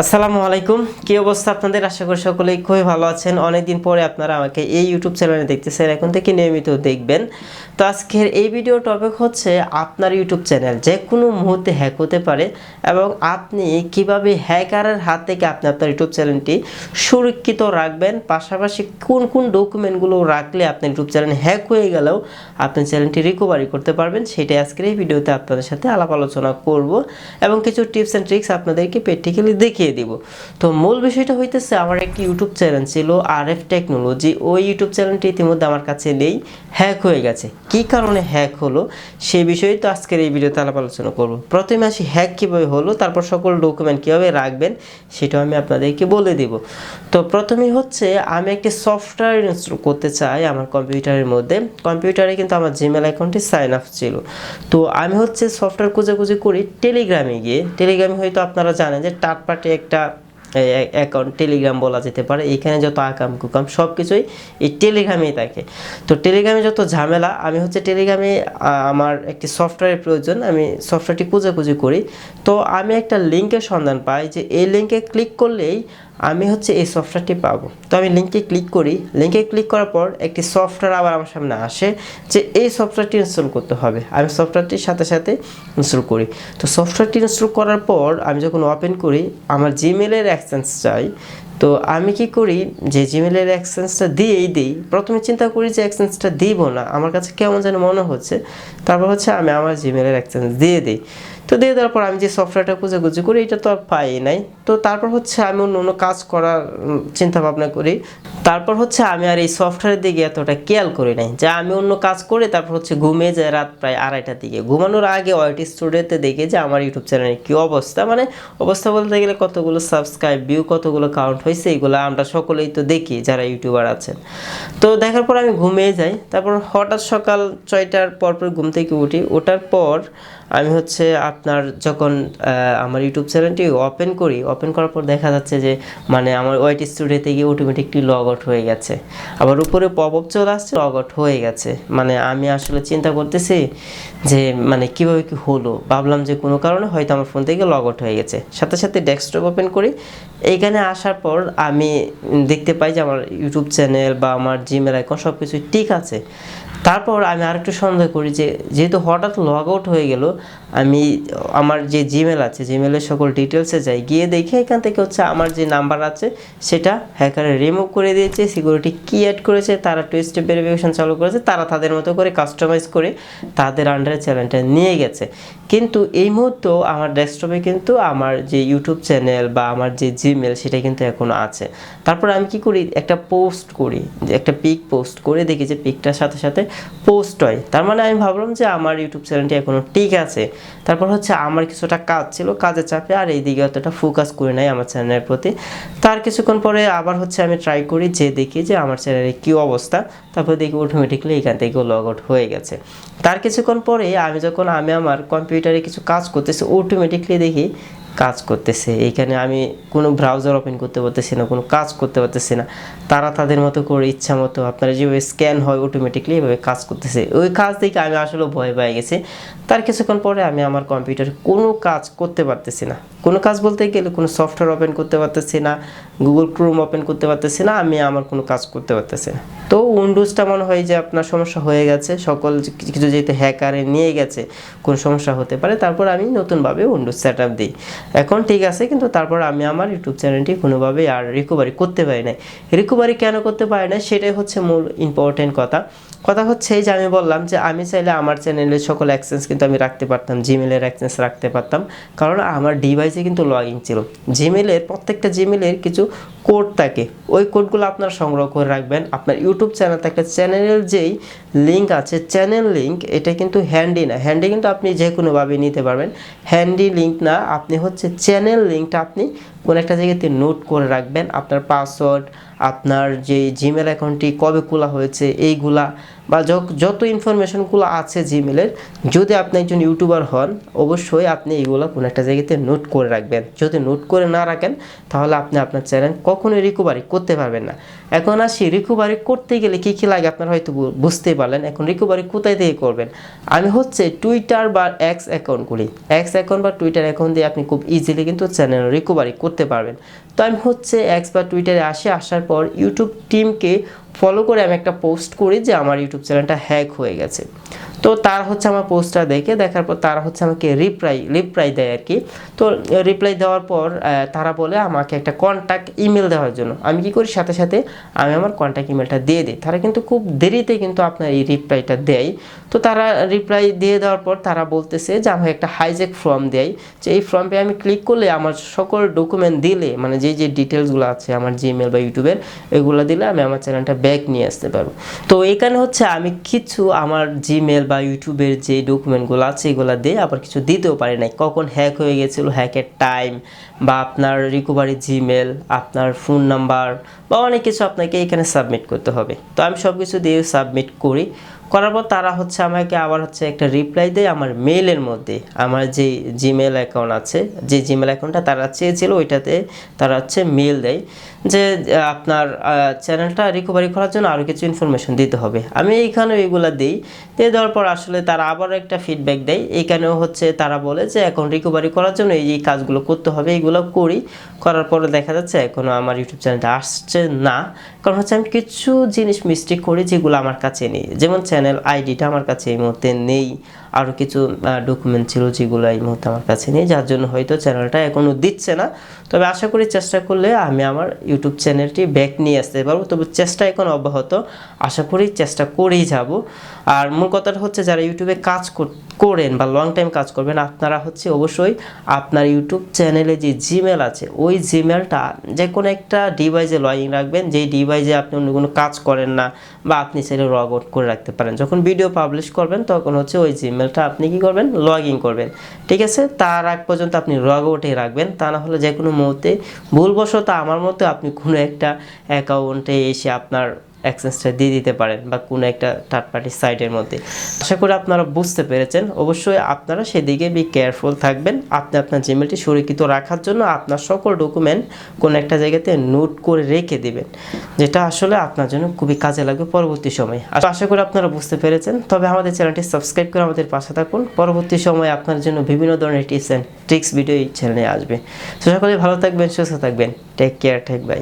আসসালামু আলাইকুম। কি অবস্থা আপনাদের? আশা করি সকলেই খুবই ভালো আছেন। অনেকদিন পরে আপনারা আমাকে এই ইউটিউব চ্যানেলে দেখতেছেন। এখন থেকে নিয়মিত দেখবেন। তো আজকের এই ভিডিও টপিক হচ্ছে আপনার ইউটিউব চ্যানেল যে কোনো মুহূর্তে হ্যাক হতে পারে এবং আপনি কীভাবে হ্যাকারের হাত থেকে আপনি আপনার ইউটিউব চ্যানেলটি সুরক্ষিত রাখবেন, পাশাপাশি কোন কোন ডকুমেন্টগুলো রাখলে আপনার ইউটিউব চ্যানেল হ্যাক হয়ে গেলেও আপনি চ্যানেলটি রিকভারি করতে পারবেন, সেটাই আজকের এই ভিডিওতে আপনাদের সাথে আলাপ আলোচনা করব এবং কিছু টিপস অ্যান্ড ট্রিক্স আপনাদেরকে প্র্যাকটিক্যালি দেখিয়ে দিব। তো মূল বিষয়টা হইতেছে আমার একটি ইউটিউব চ্যানেল ছিল আর এফ টেকনোলজি ওই ইউটিউব চ্যানেলটি ইতিমধ্যে আমার কাছে নেই হ্যাক হয়ে গেছে। কি কারণে হ্যাক হলো? সে বিষয়ে তো আজকের এই ভিডিওতে আলাপ আলোচনা করব। প্রথমে আসি হ্যাক কীভাবে হলো, তারপর সকল ডকুমেন্ট কীভাবে রাখবেন, সেটাও আমি আপনাদেরকে বলে দিব। তো প্রথমেই হচ্ছে, আমি একটি সফটওয়্যার ইনস্টল করতে চাই আমার কম্পিউটারের মধ্যে। কম্পিউটারে কিন্তু আমার জিমেল অ্যাকাউন্টে সাইন আপ ছিল। তো আমি হচ্ছে সফটওয়্যার খুঁজে খুঁজে করি টেলিগ্রামে গিয়ে। টেলিগ্রামে হয়তো আপনারা জানেন যে টাট পার্টি একটা অ্যাকাউন্ট টেলিগ্রাম বলা যেতে পারে, এখানে যত আকাম কুকাম সব কিছুই এই টেলিগ্রামেই থাকে। তো টেলিগ্রামে যত ঝামেলা, আমি হচ্ছে টেলিগ্রামে আমার একটি সফটওয়্যারের প্রয়োজন, আমি সফটওয়্যারটি খুঁজে করি। তো আমি একটা লিঙ্কের সন্ধান পাই যে এই লিঙ্কে ক্লিক করলেই আমি হচ্ছে এই সফটওয়্যারটি পাবো। তো আমি লিঙ্কে ক্লিক করি লিঙ্কে ক্লিক করার পর একটি সফটওয়্যার আবার আমার সামনে আসে যে এই সফটওয়্যারটি ইনস্টল করতে হবে। আমি সফটওয়্যারটির সাথে সাথে ইনস্টল করি। তো সফটওয়্যারটি ইনস্টল করার পর আমি যখন ওপেন করি, আমার জিমেলের অ্যাক্সেন্স চাই, তো আমি কি করি, যে জিমেলের অ্যাক্সেন্সটা দিয়েই দিই, প্রথমে চিন্তা করি যে অ্যাক্সেন্সটা দিব না, আমার কাছে কেমন যেন মনে হচ্ছে, তারপর হচ্ছে আমি আমার জিমেলের অ্যাক্সেন্স দিয়ে দিই। তো দিয়ে দেওয়ার পর আমি যে সফটওয়্যারটা খুঁজে করি, এটা তো আর পাই নাই। তো তারপর হচ্ছে আমি অন্য অন্য কাজ করার চিন্তা ভাবনা করি। তারপর হচ্ছে আমি আর এই সফটওয়্যারের দিকে এতটা খেয়াল করি নাই যে আমি অন্য কাজ করে তারপর হচ্ছে ঘুমিয়ে যায় রাত প্রায় আড়াইটার দিকে। ঘুমানোর আগে ওয়াইটি স্টুডিওতে দেখে যে আমার ইউটিউব চ্যানেলের কী অবস্থা। মানে অবস্থা বলতে গেলে কতগুলো সাবস্ক্রাইব ভিউ কতগুলো কাউন্ট হয়েছে এগুলো আমরা সকলেই তো দেখি যারা ইউটিউবার আছেন। তো দেখার পর আমি ঘুমিয়ে যাই। তারপর হঠাৎ সকাল ছয়টার পর পর ঘুম থেকে উঠি। ওঠার পর আমি হচ্ছে আপনার যখন আমার ইউটিউব চ্যানেলটি ওপেন করি ওপেন করার পর দেখা যাচ্ছে যে মানে আমার ওয়াইট স্টুডিওতে গিয়ে অটোমেটিকলি লগ আউট হয়ে গেছে। আবার উপরে পপ আপ চলে আসছে লগ আউট হয়ে গেছে। মানে আমি আসলে চিন্তা করতেছি যে মানে কীভাবে কি হলো? ভাবলাম যে কোনো কারণে হয়তো আমার ফোন থেকে লগ আউট হয়ে গেছে। সাথে সাথে ডেস্কটপ ওপেন করি। এইখানে আসার পর আমি দেখতে পাই যে আমার ইউটিউব চ্যানেল বা আমার জিমেল অ্যাকাউন্ট সব কিছু ঠিক আছে। তারপর আমি আরেকটু সন্দেহ করি যে যেহেতু হঠাৎ লগ আউট হয়ে গেল আমি আমার যে জিমেল আছে জিমেলের সকল ডিটেলসে যাই, গিয়ে দেখি এখান থেকে হচ্ছে আমার যে নাম্বার আছে, সেটা হ্যাকারে রিমুভ করে দিয়েছে সিকিউরিটি কি অ্যাড করেছে, তারা টু স্টেপ ভেরিফিকেশন চালু করেছে, তারা তাদের মতো করে কাস্টমাইজ করে তাদের আন্ডারে চ্যানেলটা নিয়ে গেছে। কিন্তু এই মুহূর্তেও আমার ডেস্কটপে কিন্তু আমার যে ইউটিউব চ্যানেল বা আমার যে জিমেল সেটা কিন্তু এখনও আছে। তারপর আমি কি করি? একটা পোস্ট করি যে একটা পিক পোস্ট করে দেখি যে পিকটার সাথে সাথে পোস্ট হয়। তার মানে আমি ভাবলাম যে আমার ইউটিউব চ্যানেলটি এখনও ঠিক আছে। তারপর হচ্ছে আমার কিছুটা কাজ ছিল, কাজের চাপে, আর এইদিকে অতটা ফোকাস করি নাই আমার চ্যানেলের প্রতি। তার কিছুক্ষণ পরে আবার হচ্ছে আমি ট্রাই করি, যে দেখি যে আমার চ্যানেলের কী অবস্থা, তারপর দেখি অটোমেটিকলি এখান থেকে লগ আউট হয়ে গেছে। তার কিছুক্ষণ পরে আমি যখন আমি আমার কম্পিউটারে কিছু কাজ করতেছি অটোমেটিকলি দেখি কাজ করতেছে। এইখানে আমি কোনো ব্রাউজার ওপেন করতে পারতেছি না, কোনো কাজ করতে পারতেছি না। তারা তাদের মতো করে ইচ্ছা মতো আপনারা যেভাবে স্ক্যান হয় অটোমেটিকলি এভাবে কাজ করতেছে। ওই কাজ দেখে আমি আসলে ভয় পেয়ে গেছি। তার কিছুক্ষণ পরে আমি আমার কম্পিউটারে কোনো কাজ করতে পারতেছি না। কোনো কাজ বলতে গেলে কোনো সফটওয়্যার ওপেন করতে পারতেছি না গুগল ক্রোম ওপেন করতে পারতেছি না, আমি আমার কোনো কাজ করতে পারতেছি না। তো উইন্ডোজটা মনে হয় যে আপনার সমস্যা হয়ে গেছে, সকল কিছু যেহেতু হ্যাকারে নিয়ে গেছে, কোনো সমস্যা হতে পারে, তারপর আমি নতুনভাবে উইন্ডোজ সেট আপ দিই। এখন ঠিক আছে, কিন্তু তারপর আমি আমার ইউটিউব চ্যানেলটি কোনোভাবেই আর রিকভারি করতে পারি নাই। রিকভারি কেন করতে পারি না সেটাই হচ্ছে মূল ইম্পর্টেন্ট কথা। কথা হচ্ছে যে আমি বললাম যে আমি চাইলে আমার চ্যানেলের সকল অ্যাক্সেস কিন্তু আমি রাখতে পারতাম জিমেলের অ্যাক্সেস রাখতে পারতাম। কারণ আমার ডিভাইসে কিন্তু লগ ইন ছিল। জিমেলের প্রত্যেকটা জিমেলের কিছু কোড থাকে। ওই কোডগুলো আপনারা সংগ্রহ করে রাখবেন। আপনার ইউটিউব চ্যানেল থাকে চ্যানেলের যেই লিঙ্ক আছে চ্যানেল লিঙ্ক এটা কিন্তু হ্যান্ডি না। হ্যান্ডি কিন্তু আপনি যে কোনোভাবে নিতে পারবেন। হ্যান্ডি লিঙ্ক না, আপনি হচ্ছে চ্যানেল লিঙ্কটা আপনি কোনো একটা জায়গাতে নোট করে রাখবেন। আপনার পাসওয়ার্ড আপনার যে জিমেল অ্যাকাউন্টটি কবে খোলা হয়েছে, এইগুলা বা যত ইনফরমেশনগুলো আছে জিমেলের যদি আপনি একজন ইউটিউবার হন, অবশ্যই আপনি এগুলো কোনো একটা জায়গাতে নোট করে রাখবেন। যদি নোট করে না রাখেন, তাহলে আপনি আপনার চ্যানেল কখনোই রিকভারি করতে পারবেন না। এখন আসি রিকভারি করতে গেলে কী কী লাগে আপনারা হয়তো বুঝতেই পারলেন। এখন রিকভারি কোথায় থেকে করবেন? আমি হচ্ছে টুইটার বা এক্স অ্যাকাউন্ট এক্স অ্যাকাউন্ট বা টুইটার অ্যাকাউন্ট দিয়ে আপনি খুব ইজিলি কিন্তু চ্যানেল রিকভারি করতে পারবেন। তো আমি হচ্ছে এক্স বা টুইটারে আসি, আসার পর ইউটিউব টিমকে ফলো করে আমি একটা পোস্ট করি যে আমার ইউটিউব চ্যানেলটা হ্যাক হয়ে গেছে। তো তার হচ্ছে আমার পোস্টটা দেখে দেখার পর তারা হচ্ছে আমাকে রিপ্লাই রিপ্লাই দেয় আর কি তো রিপ্লাই দেওয়ার পর তারা বলে আমাকে একটা কন্ট্যাক্ট ইমেল দেওয়ার জন্য। আমি কি করি? সাথে সাথে আমি আমার কন্ট্যাক্ট ইমেলটা দিয়ে দিই। তারা কিন্তু খুব দেরিতে কিন্তু আপনার এই রিপ্লাইটা দেয়। তো তারা রিপ্লাই দিয়ে দেওয়ার পর তারা বলতেছে যে, আমাকে একটা হাইজেক ফর্ম দেয়। যে এই ফর্মে আমি ক্লিক করলে আমার সকল ডকুমেন্ট দিলে মানে যে যে ডিটেলসগুলো আছে আমার জিমেল বা ইউটিউবের এগুলো দিলে আমি আমার চ্যানেলটা ব্যাক নিয়ে আসতে পারব। তো এখানে হচ্ছে আমি কিছু আমার জিমেল বা ইউটিউবের যে ডকুমেন্টগুলো আছে, এগুলো দিয়ে আবার কিছু দিতেও পারি নাই। কখন হ্যাক হয়ে গেছিল হ্যাকের টাইম বা আপনার রিকভারি জিমেল আপনার ফোন নাম্বার বা অনেক কিছু আপনাকে এখানে সাবমিট করতে হবে। তো আমি সব কিছু দিয়ে সাবমিট করি। করার পর তারা হচ্ছে আমাকে আবার হচ্ছে একটা রিপ্লাই দেয় আমার মেইলের মধ্যে। আমার যে জিমেল অ্যাকাউন্ট আছে, যে জিমেল অ্যাকাউন্টটা তারা চেয়েছিল, ওইটাতে তারা হচ্ছে মেল দেয় যে আপনার চ্যানেলটা রিকভারি করার জন্য আরও কিছু ইনফরমেশন দিতে হবে। আমি এইখানেও এগুলো দিই। দিয়ে দেওয়ার পর আসলে তারা আবার একটা ফিডব্যাক দেয়। এইখানেও হচ্ছে তারা বলে যে, এখন রিকভারি করার জন্য এই কাজগুলো করতে হবে এইগুলো করি। করার পরে দেখা যাচ্ছে এখনও আমার ইউটিউব চ্যানেলটা আসছে না। কারণ হচ্ছে আমি কিছু জিনিস মিস্টেক করি যেগুলো আমার কাছে নেই। যেমন চ্যানেল আইডিটা আমার কাছে এই মুহূর্তে নেই। আরও কিছু ডকুমেন্ট ছিল যেগুলো এই মুহূর্তে আমার কাছে নেই, যার জন্য হয়তো চ্যানেলটা এখনও দিচ্ছে না। তবে আশা করি চেষ্টা করলে আমি আমার ইউটিউব চ্যানেলটি ব্যাক নিয়ে আসতে পারব। তবে চেষ্টা এখন অব্যাহত। আশা করি চেষ্টা করেই যাব। আর মূল কথাটা হচ্ছে, যারা ইউটিউবে কাজ কর- করেন বা লং টাইম কাজ করবেন, আপনারা হচ্ছে অবশ্যই আপনার ইউটিউব চ্যানেলে যে জিমেল আছে, ওই জিমেলটা যে কোনো একটা ডিভাইসে লগ ইন রাখবেন। যেই ডিভাইসে আপনি অন্য কোনো কাজ করেন না বা আপনি সেটা লগ আউট করে রাখতে পারেন। যখন ভিডিও পাবলিশ করবেন, তখন হচ্ছে ওই জিমেলটা আপনি কি করবেন? লগ ইন করবেন। ঠিক আছে? তার আগ পর্যন্ত আপনি লগ আউটে রাখবেন। তা না হলে যে কোনো মুহূর্তে ভুলবশত আমার মতো আপনি কোনো একটা অ্যাকাউন্টে এসে আপনার অ্যাক্সেসটা দিয়ে দিতে পারেন বা কোনো একটা থার্ড পার্টি সাইটের মধ্যে। আশা করি আপনারা বুঝতে পেরেছেন। অবশ্যই আপনারা সেদিকে বি কেয়ারফুল থাকবেন। আপনি আপনার জিমেলটি সুরক্ষিত রাখার জন্য আপনার সকল ডকুমেন্ট কোনো একটা জায়গাতে নোট করে রেখে দিবেন, যেটা আসলে আপনার জন্য খুবই কাজে লাগবে পরবর্তী সময়ে। আশা করি আপনারা বুঝতে পেরেছেন। তবে আমাদের চ্যানেলটি সাবস্ক্রাইব করে আমাদের পাশে থাকুন। পরবর্তী সময়ে আপনার জন্য বিভিন্ন ধরনের টিপস অ্যান্ড ট্রিক্স ভিডিও এই চ্যানেলে আসবে। সকলে ভালো থাকবেন, সুস্থ থাকবেন। Take care take by